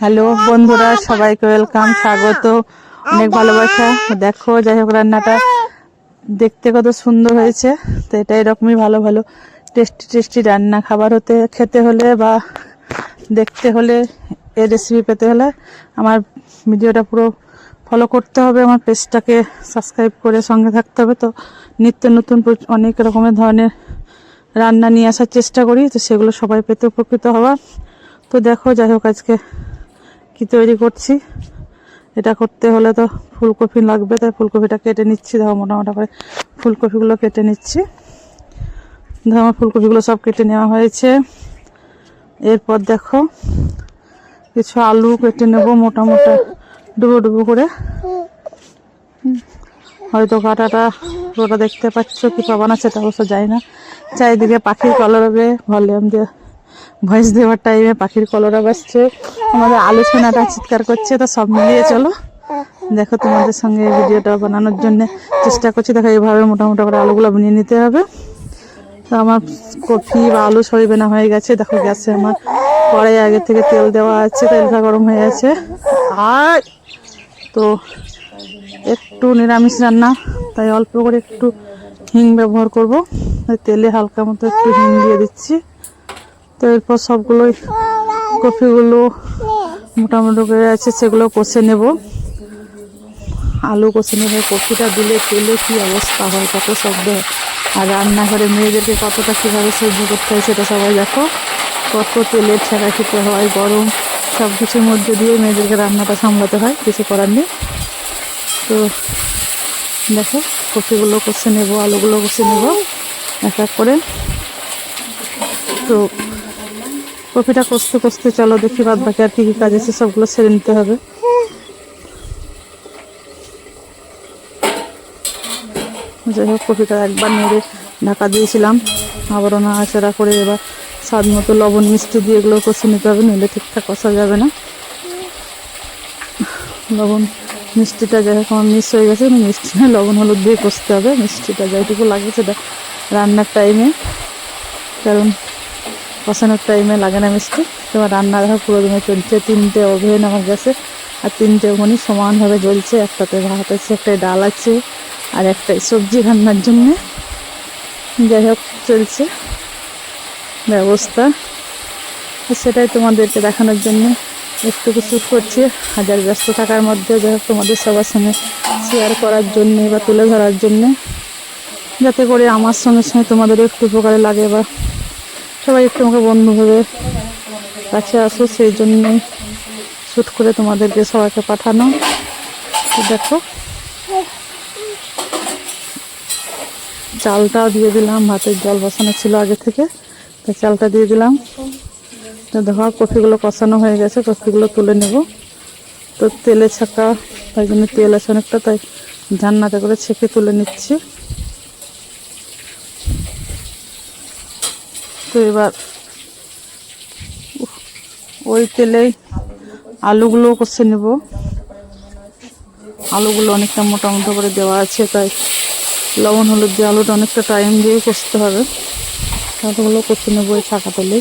Hello বন্ধুরা সবাইকে welcome স্বাগত। অনেক ভালোবাসা। দেখো যাই হোক রান্নাটা দেখতে কত সুন্দর হয়েছে। তো এটা এরকমই ভালো ভালো টেস্টি টেস্টি রান্না। খাবার হতে খেতে হলে বা দেখতে হলে এই রেসিপি পেতে হলে আমার ভিডিওটা পুরো ফলো করতে হবে। আমার পেজটাকে সাবস্ক্রাইব করে সঙ্গে থাকতে হবে। তো নিত্য নতুন অনেক রকমের ধরনের রান্না নিয়ে আসার চেষ্টা করি। তো সেগুলো সবাই পেতে উপকৃত হওয়া। তো দেখো যাই হোক আজকে কি তৈরি করছি? এটা করতে হলে তো ফুলকপি লাগবে, তাই ফুলকপিটা কেটে নিচ্ছি। দেখো মোটা মোটা করে ফুলকপিগুলো কেটে নিচ্ছি। দেখো, আমার ফুলকপিগুলো সব কেটে নেওয়া হয়েছে। এরপর দেখো, কিছু আলু কেটে নেব মোটা মোটা ডুবো ডুবো করে। হয়তো কাটাটা ওটা দেখতে পাচ্ছ, কি পাবা না সেটা অবশ্য যায় না। চারিদিকে পাখির কলরবে, ভলিউম দিয়ে ভয়েস দেওয়ার টাইমে পাখির কলরা বাজছে আমাদের আলোচনাটা চিৎকার করছে, তো সব মিলিয়ে চলো। দেখো তোমাদের সঙ্গে ভিডিওটা বানানোর জন্য চেষ্টা করছি। দেখো এইভাবে মোটামুটি করে আলুগুলো বানিয়ে নিতে হবে। তো আমার কফি বা আলু সরিবে না হয়ে গেছে। দেখো গ্যাসে আমার কড়াই আগে থেকে তেল দেওয়া আছে তেলটা গরম হয়ে আছে আর তো একটু নিরামিষ রান্না, তাই অল্প করে একটু হিং ব্যবহার করব। তেলে হালকা মতো একটু হিং দিয়ে দিচ্ছি। তো এরপর সবগুলোই কফিগুলো মোটামুটি করে আছে, সেগুলো কষে নেব। আলু কষে নেব কফিটা দিলে তেলে কি অবস্থা হয় কত শব্দ আর রান্নাঘরে মেয়েদেরকে কতটা কীভাবে সহ্য করতে হয় সেটা সবাই দেখো। কত তেলের ছেঁড়া খেতে হয়, গরম সব কিছুর মধ্যে দিয়ে মেয়েদেরকে রান্নাটা সামলাতে হয়, কিছু করার নেই। তো দেখো কফিগুলো কষে নেব, আলুগুলো কষে নেব, এক এক করে। তো কফিটা কষতে কষতে চলো, দেখি বাদ বাকি আর কি কি কাজ আছে, সবগুলো সেরে নিতে হবে। যাই হোক, কফিটা একবার নেড়ে ঢাকা দিয়েছিলাম। আবারও নাড়াচাড়া করে এবার স্বাদ মতো লবণ, মিষ্টি দিয়ে এগুলো কষে নিতে হবে নিলে ঠিকঠাক কষা যাবে না। লবণ, মিষ্টিটা যাই হোক, আমার মিক্স হয়ে গেছে মিষ্টি লবণ, হলুদ দিয়ে কষতে হবে, মিষ্টিটা যেটুকু লাগে সেটা রান্নার টাইমে কারণ কষানোর টাইমে লাগে না মিষ্টি। তোমার রান্না দেখো পুরো দিনে চলছে। তিনটে ওভেন আমার গেছে আর তিনটে ওভেনই সমানভাবে জ্বলছে। একটাতে ভাত আছে একটাই ডাল আছে আর একটাই সবজি রান্নার জন্যে। যাই হোক, চলছে ব্যবস্থা। সেটাই তোমাদেরকে দেখানোর জন্য। একটু শ্যুট করছি, হাজার ব্যস্ত থাকার মধ্যে। যাই হোক, তোমাদের সবার সঙ্গে শেয়ার করার জন্যে বা তুলে ধরার জন্যে। যাতে করে আমার সঙ্গে সঙ্গে তোমাদেরও একটু উপকারে লাগে বা সবাই একটু আমাকে বন্ধু কাছে আসো, সেই জন্যই শ্যুট করে তোমাদেরকে সবাইকে পাঠানো। দেখো। চালটাও দিয়ে দিলাম, ভাতের জল বসানো ছিল আগে থেকে। তো চালটা দিয়ে দিলাম। তো দেখো কফিগুলো কষানো হয়ে গেছে, কফিগুলো তুলে নেব। তো তেলে ছাকা, তাই জন্য তেল আছে অনেকটা, তাই ঝান্নাতে করে ছেঁকে তুলে নিচ্ছি। তো এবার ওই তেলেই আলুগুলো কষে নেব। আলুগুলো অনেকটা মোটা মোটা করে দেওয়া আছে, তাই লবণ, হলুদ দিয়ে আলুটা অনেকটা টাইম দিয়ে কষতে হবে। আলুগুলো কষে নেব ওই ছাকা তেলে।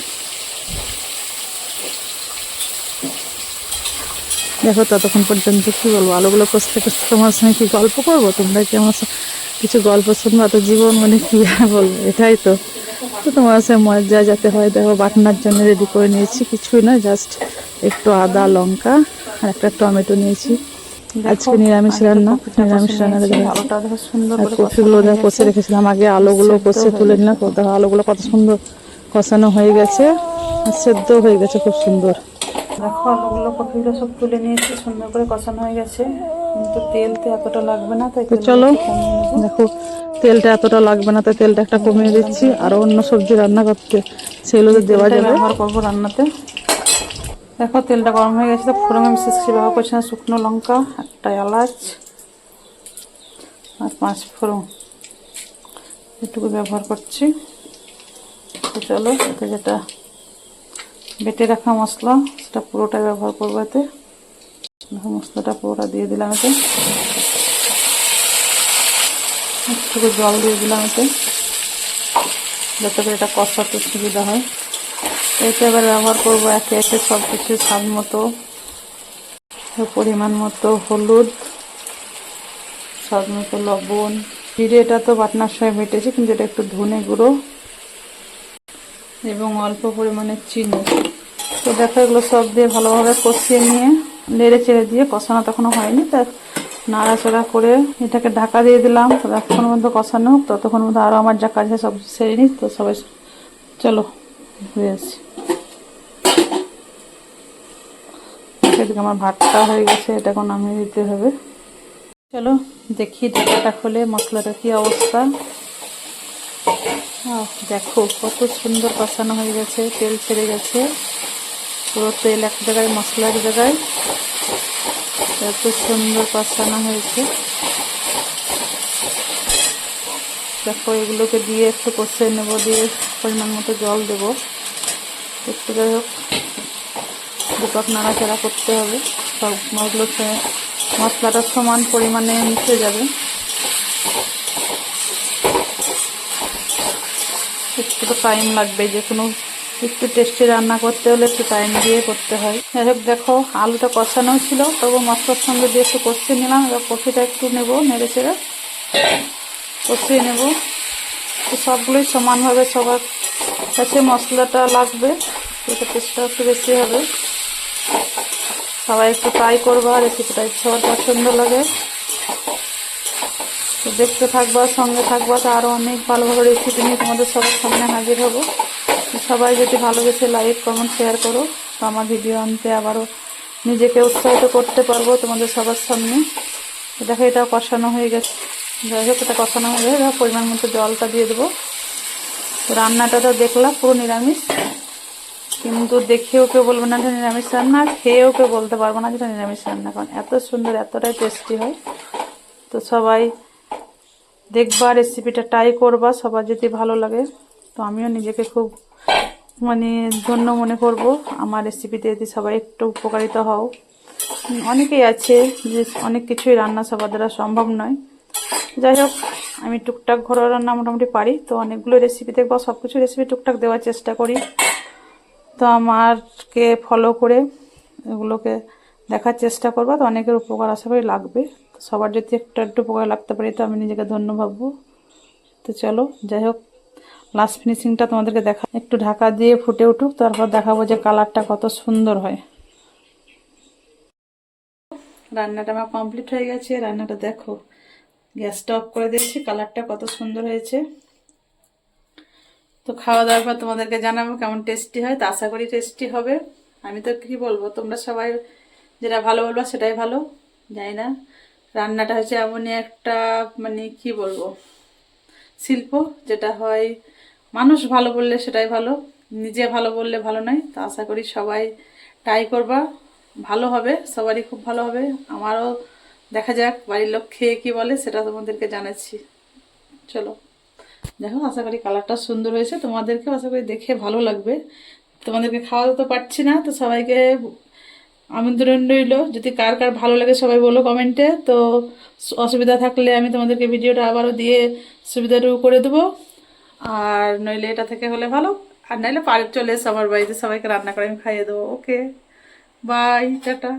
দেখো ততক্ষণ পর্যন্ত কি বলব, আলুগুলো কষতে কষতে তোমার সঙ্গে কি গল্প করব? তোমরা কি আমার কিছু গল্প শুনব? তো জীবন মানে কি আর বলব? এটাই তো। তো তোমার সে মজা যাতে হয় দেখো বাটনার জন্য রেডি করে নিয়েছি। কিছুই না জাস্ট একটু আদা লঙ্কা আর একটা টমেটো নিয়েছি। আজকে নিরামিষ রান্না নিরামিষ রান্না আর কফিগুলো দেখো কষে রেখেছিলাম। আগে আলোগুলো কষে তুলে নিলাম দেখো আলোগুলো কত সুন্দর কষানো হয়ে গেছে। আর সেদ্ধ হয়ে গেছে খুব সুন্দর। দেখো আলুগুলো কফিগুলো সব তুলে নিয়েছি সুন্দর করে কষানো হয়ে গেছে। কিন্তু তেল তো এতটা লাগবে না তাই তো চলো। দেখো তেলটা এতটা লাগবে না তাই তেলটা একটা কমিয়ে দিচ্ছি। আর অন্য সবজি রান্না করতে সেগুলো তো দেওয়া যাবে। ব্যবহার করব রান্নাতে। দেখো তেলটা গরম হয়ে গেছে তো ফোড়ন আমি বিশেষ ব্যবহার করছি না শুকনো লঙ্কা একটা এলাচ আর পাঁচ ফোড়ন। এটুকু ব্যবহার করছি। তো চলো এতে যেটা বেটে রাখা মশলা, সেটা পুরোটাই ব্যবহার করব এতে। মশলাটা পুরোটা দিয়ে দিলাম এতে। একটু জল দিয়ে দিলাম এতে, যাতে করে এটা কষাতে সুবিধা হয়। এতে এবার ব্যবহার করব একে একে সব কিছু স্বাদ মতো, পরিমাণ মতো হলুদ, স্বাদ মতো লবণ। জিরেটা তো বাটনার সময় বেটেছি কিন্তু এটা একটু ধনে গুঁড়ো এবং অল্প পরিমাণে চিনি। তো দেখো এগুলো সব দিয়ে ভালোভাবে কষিয়ে নিয়ে, নেড়ে চেড়ে দিয়ে, কষানো তখনও হয়নি, তা নাড়াচাড়া করে এটাকে ঢাকা দিয়ে দিলাম। ততক্ষণ মধ্যে কষানো হোক, ততক্ষণ মধ্যে আরও আমার যা কাজ আছে সব সেরে নিই, তো সবাই চলো হয়ে আসছি এদিকে আমার ভাতটা হয়ে গেছে, এটা এখন নামিয়ে দিতে হবে। চলো দেখি ঢাকাটা খুলে মশলাটা কী অবস্থা। দেখো কত সুন্দর কষানো হয়ে গেছে, তেল ছেড়ে গেছে। পুরো তেল এক জায়গায়, মশলা এক জায়গায়। এত সুন্দর কষানো হয়েছে। দেখো, এগুলোকে দিয়ে একটু কষে নেব, দিয়ে পরিমাণ মতো জল দেবো। একটু যাই হোক, দুপাক নাড়াচাড়া করতে হবে। সব মশগুলো মশলাটা সমান পরিমাণে মিশে যাবে। একটু তো টাইম লাগবে যে কোনো একটু টেস্টি রান্না করতে হলে একটু টাইম দিয়ে করতে হয়। হোক, দেখো, আলুটা কষানো ছিল, তবু মশলার সঙ্গে দিয়ে একটু কষিয়ে নিলাম, এবার কষিটা একটু নেব, নেড়ে চেড়ে কষিয়ে নেব। সবগুলোই সমানভাবে সবার কাছে মশলাটা লাগবে, এটা টেস্টটা একটু বেশি হবে। সবাই একটু ট্রাই করবা রেসিপিটা সবার পছন্দ লাগে। দেখতে থাকবা, সঙ্গে থাকবা, তো আরও অনেক ভালো ভালো রেসিপি নিয়ে তোমাদের সবার সামনে হাজির হব। সবাই যদি ভালোবেসে লাইক কমেন্ট শেয়ার করো, তো আমার ভিডিও আনতে আবারও নিজেকে উৎসাহিত করতে পারব তোমাদের সবার সামনে। দেখো এটা কষানো হয়ে গেছে। যাই হোক, এটা কষানো হয়ে গেছে। এবার পরিমাণ মতো জলটা দিয়ে দেবো। রান্নাটা তো দেখলাম, পুরো নিরামিষ। কিন্তু দেখেও কেউ বলবে না যে নিরামিষ রান্না খেয়েও কেউ বলতে পারব না যেটা নিরামিষ রান্না। কারণ এত সুন্দর, এতটাই টেস্টি হয়। তো সবাই দেখবা রেসিপিটা ট্রাই করবা, সবার যদি ভালো লাগে। তো আমিও নিজেকে খুব মানে ধন্য মনে করব, আমার রেসিপিতে যদি সবাই একটু উপকারিত হও। অনেকেই আছে যে অনেক কিছুই রান্না সবার দ্বারা সম্ভব নয়। যাই হোক, আমি টুকটাক ঘরোয়া রান্না মোটামুটি পারি, তো অনেকগুলো রেসিপি দেখব সব কিছু রেসিপি টুকটাক দেওয়ার চেষ্টা করি। তো আমারকে ফলো করে এগুলোকে দেখার চেষ্টা করব, তো অনেকের উপকার আশা করি লাগবে। সবার যদি একটু একটু উপকার লাগতে পারি, তো আমি নিজেকে ধন্য ভাববো। তো চলো, যাই হোক। লাস্ট ফিনিশিংটা তোমাদেরকে দেখা একটু ঢাকা দিয়ে ফুটে উঠুক, তারপর দেখাবো যে কালারটা কত সুন্দর হয়। রান্নাটা আমার কমপ্লিট হয়ে গেছে। রান্নাটা দেখো। গ্যাসটা অফ করে দিয়েছি কালারটা কত সুন্দর হয়েছে। তো খাওয়া দাওয়ার পর তোমাদেরকে জানাব কেমন টেস্টি হয়। তো আশা করি টেস্টি হবে। আমি তো কি বলব, তোমরা সবাই যেটা ভালো বলব সেটাই ভালো। জানি না, রান্নাটা হচ্ছে এমনই একটা মানে কি বলব, শিল্প যেটা হয় মানুষ ভালো বললে সেটাই ভালো, নিজে ভালো বললে ভালো নয়। তো আশা করি সবাই ট্রাই করবা, ভালো হবে, সবারই খুব ভালো হবে। আমারও দেখা যাক বাড়ির লোক খেয়ে কী বলে, সেটা তোমাদেরকে জানাচ্ছি। চলো, দেখো, আশা করি কালারটা সুন্দর হয়েছে। তোমাদেরকেও আশা করি দেখে ভালো লাগবে। তোমাদেরকে খাওয়াতে তো পারছি না, তো সবাইকে আমন্ত্রণ রইল। যদি কার কার ভালো লাগে সবাই বলো কমেন্টে তো অসুবিধা থাকলে আমি তোমাদেরকে ভিডিওটা আবারও দিয়ে সুবিধাটুকু করে দেবো। আর নইলে এটা থেকে হলে ভালো, আর নাইলে পারে চলে এসো আমার বাড়িতে, সবাইকে রান্না করে আমি খাইয়ে দেবো। Okay, bye, tata.